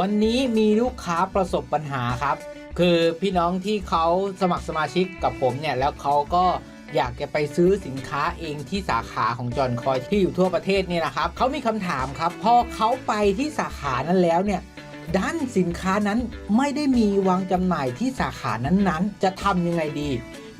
วันนี้มีลูกค้าประสบปัญหาครับ คือพี่น้องที่เขาสมัครสมาชิกกับผมเนี่ย แล้วเขาก็อยากจะไปซื้อสินค้าเองที่สาขาของจอห์นคอยที่อยู่ทั่วประเทศเนี่ยนะครับเขามีคำถามครับพอเขาไปที่สาขานั้นแล้วเนี่ยด้านสินค้านั้นไม่ได้มีวางจำหน่ายที่สาขานั้นๆ จะทำยังไงดี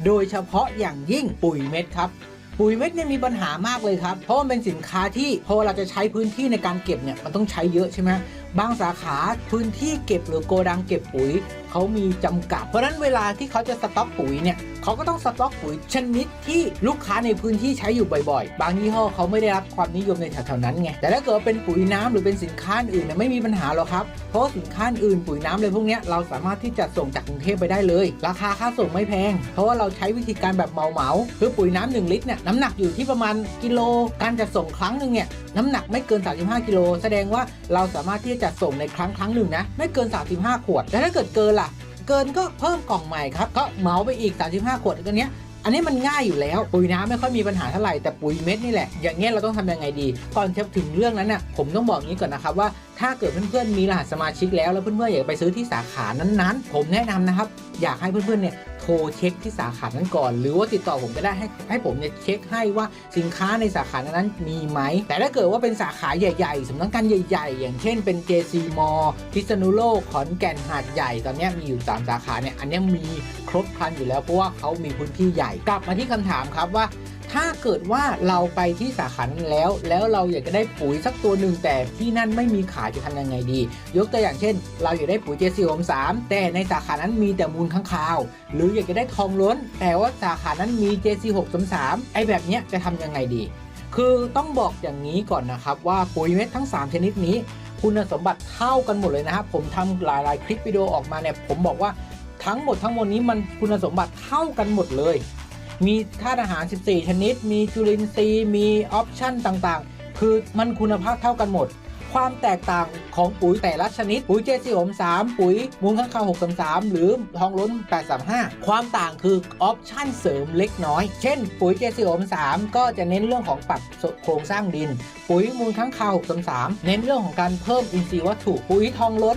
โดยเฉพาะอย่างยิ่งปุ๋ยเม็ดครับปุ๋ยเม็ดเนี่ยมีปัญหามากเลยครับ เพราะมันเป็นสินค้าที่พอเราจะใช้พื้นที่ในการเก็บเนี่ยมันต้องใช้เยอะใช่ไหม บางสาขาพื้นที่เก็บหรือโกดังเก็บปุ๋ยเขามีจำกัด เพราะฉะนั้นเวลาที่เขาจะสต็อกปุ๋ยเนี่ยเขาก็ต้องสต็อกปุ๋ยชนิดที่ลูกค้าในพื้นที่ใช้อยู่บ่อยๆ บางยี่ห้อเขาไม่ได้รับความนิยมในแถวๆนั้นไง แต่ถ้าเกิดเป็นปุ๋ยน้ำหรือเป็นสินค้าอื่นเนี่ยไม่มีปัญหาหรอกครับ เพราะสินค้าอื่นปุ๋ยน้ำเลยพวกเนี้ยเราสามารถที่จะส่งจากกรุงเทพไปได้เลย ราคาค่าส่งไม่แพง เพราะว่าเราใช้วิธีการแบบเหมาคือปุ๋ยน้ำหนึ่งลิตรเนี่ยน้ำหนักอยู่ที่ประมาณกิโล การจะส่งครั้งหนึ่งเนี่ยน้ำหนักไม่เกิน 35 กิโล แสดงว่าเราสามารถที่จะส่งในครั้งครั้งหนึ่งนะ ไม่เกิน 35 ขวดแล้วถ้าเกิดเกินล่ะ เกินก็เพิ่มกล่องใหม่ครับ ก็เหมาไปอีก 35 ขวดอันเนี้ยอันนี้มันง่ายอยู่แล้ว ปุ๋ยน้ำไม่ค่อยมีปัญหาเท่าไหร่แต่ปุ๋ยเม็ดนี่แหละ อย่างเงี้ยเราต้องทำยังไงดี ก่อนจะถึงเรื่องนั้นน่ะผมต้องบอกงี้ก่อนนะครับว่าถ้าเกิดเพื่อนๆมีรหัสสมาชิกแล้วแล้วเพื่อนๆอยากไปซื้อที่สาขานั้นๆ ผมแนะนำนะครับ อยากให้เพื่อนๆเนี่ย โทรเช็คที่สาขานั้นก่อน หรือว่าติดต่อผมก็ได้ให้ให้ผมเนี่ยเช็คให้ว่าสินค้าในสาขานั้นมีไหม แต่ถ้าเกิดว่าเป็นสาขาใหญ่ๆสำนักงานใหญ่ๆ อย่างเช่นเป็น JC m a l l พิษณุโลกขอนแก่นหาดใหญ่ตอนนี้มีอยู่สามสาขาเนี่ยอันนี้มีครบครันอยู่แล้วเพราะว่าเขามีพื้นที่ใหญ่กลับมาที่คำถามครับว่า ถ้าเกิดว่าเราไปที่สาขานั้นแล้ว แล้วเราอยากจะได้ปุ๋ยสักตัวหนึ่งแต่ที่นั่นไม่มีขายจะทำยังไงดี ยกตัวอย่างเช่น เราอยากได้ปุ๋ยเจซีมสามแต่ในสาขานั้นมีแต่มูลข้างคาว หรืออยากจะได้ทองล้น แต่ว่าสาขานั้นมี JC 6 3 3ไอแบบเนี้ยจะทำยังไงดี คือต้องบอกอย่างนี้ก่อนนะครับว่าปุ๋ยเม็ดทั้ง 3 ชนิดนี้ คุณสมบัติเท่ากันหมดเลยนะครับผมทำหลาย ๆ คลิปวิดีโอออกมาเนี่ยผมบอกว่าทั้งหมดทั้งมวลนี้มันคุณสมบัติเท่ากันหมดเลย มีธาตุอาหาร 14 ชนิด มีจุลินทรีย์ มีออปชั่นต่างๆ คือมันคุณภาพเท่ากันหมด ความแตกต่าง ของปุ๋ยแต่ละชนิด ปุ๋ยเจซีม3ปุ๋ยมูลข้างคาว633 หรือทองล้น 835 ความต่างคือออปชั่นเสริมเล็กน้อย เช่น ปุ๋ยเจซีม3ก็จะเน้นเรื่องของปรับโครงสร้างดิน ปุ๋ยมูลข้างคาว633 เน้นเรื่องของการเพิ่มอินทรีย์วัตถุปุ๋ยทองล้น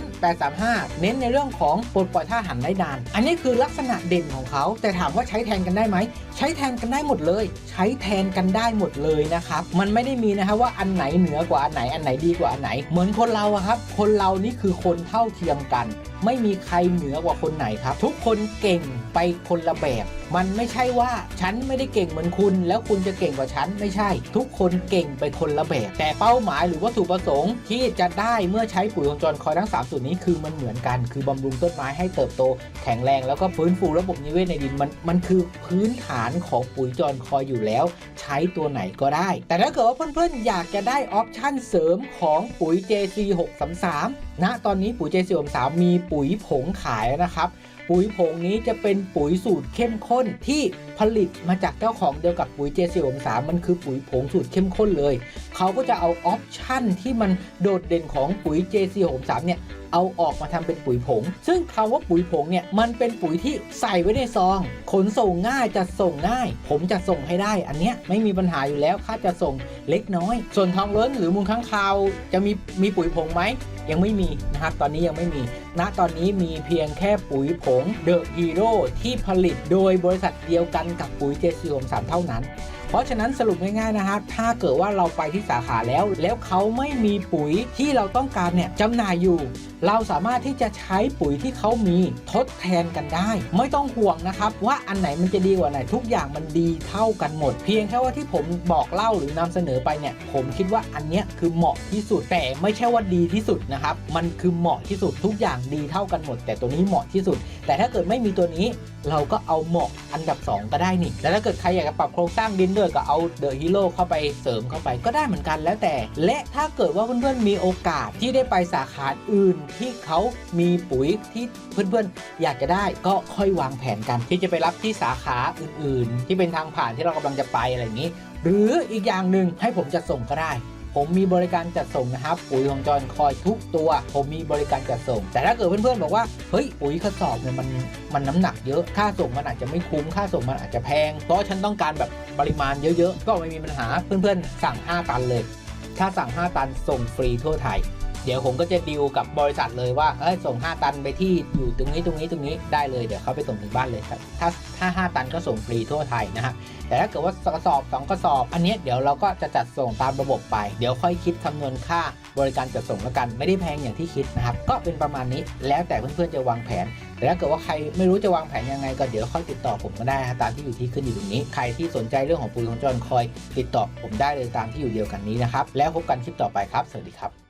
835 เน้นในเรื่องของปลดปล่อยท่าตุหันได้นาน อันนี้คือลักษณะเด่นของเขา แต่ถามว่าใช้แทนกันได้ไหม ใช้แทนกันได้หมดเลย ใช้แทนกันได้หมดเลยนะครับ มันไม่ได้มีนะครับว่าอันไหนเหนือกว่าอันไหนอันไหนดีกว่าอันไหน เหมือนคนเราอะครับ คนเรานี่คือคนเท่าเทียมกันไม่มีใครเหนือกว่าคนไหนครับ ทุกคนเก่งไปคนละแบบ มันไม่ใช่ว่าฉันไม่ได้เก่งเหมือนคุณ แล้วคุณจะเก่งกว่าฉันไม่ใช่ ทุกคนเก่งไปคนละแบบ แต่เป้าหมายหรือวัตถุประสงค์ที่จะได้เมื่อใช้ปุ๋ยของจรคอยทั้ง3สูตรนี้คือมันเหมือนกันคือบำรุงต้นไม้ให้เติบโต แข็งแรงแล้วก็ฟื้นฟูระบบนิเวศในดินมันมันคือพื้นฐานของปุ๋ยจรคอยอยู่แล้ว ใช้ตัวไหนก็ได้ แต่ถ้าเกิดว่าเพื่อนๆอยากจะได้ออปชั่นเสริมของปุ๋ย JC 633 ณตอนนี้ปุ๋ย JC 633มีปุ๋ยผงขายนะครับ ปุ๋ยผงนี้จะเป็นปุ๋ยสูตรเข้มข้นที่ผลิตมาจากเจ้าของเดียวกับปุ๋ย JC 633มันคือปุ๋ยผงสูตรเข้มข้นเลย เขาก็จะเอาออปชั่นที่มันโดดเด่นของปุ๋ย JC 633เนี่ยเอาออกมาทำเป็นปุ๋ยผง ซึ่งคำว่าปุ๋ยผงเนี่ยมันเป็นปุ๋ยที่ใส่ไว้ในซอง ขนส่งง่ายจะส่งง่าย ผมจะส่งให้ได้ อันเนี้ยไม่มีปัญหาอยู่แล้วค่าจะส่งเล็กน้อย ส่วนทองเล้นหรือมูลค้างคาวจะมีมีปุ๋ยผงไหม ยังไม่มีนะครับ ตอนนี้ยังไม่มี ณ ตอนนี้มีเพียงแค่ปุ๋ยผงเดอะฮีโร่ที่ผลิตโดยบริษัทเดียวกันกับปุ๋ยเจซีมสามเท่านั้น เพราะฉะนั้นสรุปง่ายๆนะครับถ้าเกิดว่าเราไปที่สาขาแล้ว แล้วเขาไม่มีปุ๋ยที่เราต้องการเนี่ยจำหน่ายอยู่ เราสามารถที่จะใช้ปุ๋ยที่เขามีทดแทนกันได้ ไม่ต้องห่วงนะครับ ว่าอันไหนมันจะดีกว่าไหนทุกอย่างมันดีเท่ากันหมด เพียงแค่ว่าที่ผมบอกเล่าหรือนำเสนอไปเนี่ย ผมคิดว่าอันเนี้ยคือเหมาะที่สุดแต่ไม่ใช่ว่าดีที่สุดนะครับมันคือเหมาะที่สุดทุกอย่างดีเท่ากันหมด แต่ตัวนี้เหมาะที่สุด แต่ถ้าเกิดไม่มีตัวนี้ เราก็เอาเหมาะอันดับ 2 ก็ได้นี่แล้วถ้าเกิดใครอยากจะปรับโครงสร้างดินด้วยก็เอาเดอะฮีโร่เข้าไปเสริมเข้าไปก็ได้เหมือนกันแล้วแต่ และถ้าเกิดว่าเพื่อนๆมีโอกาสที่ได้ไปสาขาอื่นที่เขามีปุ๋ยที่เพื่อนๆ อยากจะได้ก็ค่อยวางแผนกัน ที่จะไปรับที่สาขาอื่น ๆ ที่เป็นทางผ่านที่เรากำลังจะไปอะไรอย่างนี้ หรืออีกอย่างหนึ่งให้ผมจะส่งก็ได้ ผมมีบริการจัดส่งนะครับปุ๋ยของจอนคอยทุกตัว ผมมีบริการจัดส่ง แต่ถ้าเกิดเพื่อนๆบอกว่าเฮ้ยปุ๋ยกระสอบเนี่ยมันมันน้ำหนักเยอะค่าส่งมันอาจจะไม่คุ้มค่าส่งมันอาจจะแพง เพราะฉันต้องการแบบปริมาณเยอะๆ ก็ไม่มีปัญหาเพื่อนๆสั่ง 5 ตันเลย ถ้าสั่ง 5 ตันส่งฟรีทั่วไทย เดี๋ยวผมก็จะดีลกับบริษัทเลยว่าเอ้ยส่ง 5 ตันไปที่อยู่ตรงนี้ตรงนี้ตรงนี้ได้เลยเดี๋ยวเขาไปส่งถึงบ้านเลยครับถ้าถ้า 5 ตันก็ส่งฟรีทั่วไทยนะฮะแต่ถ้าเกิดว่ากระสอบ 2 กระสอบ อันนี้เดี๋ยวเราก็จะจัดส่งตามระบบไป เดี๋ยวค่อยคิดคำนวณค่าบริการจัดส่งแล้วกันไม่ได้แพงอย่างที่คิดนะครับก็เป็นประมาณนี้แล้วแต่เพื่อนๆจะวางแผนแต่ถ้าเกิดว่าใครไม่รู้จะวางแผนยังไงก็เดี๋ยวค่อยติดต่อผมก็ได้ตามที่อยู่ที่ขึ้นอยู่ตรงนี้ ใครที่สนใจเรื่องของปุ๋ยของจอนคอย ติดต่อผมได้เลยตามที่อยู่เดียวกันนี้นะครับแล้วพบกันคลิปต่อไปครับ สวัสดีครับ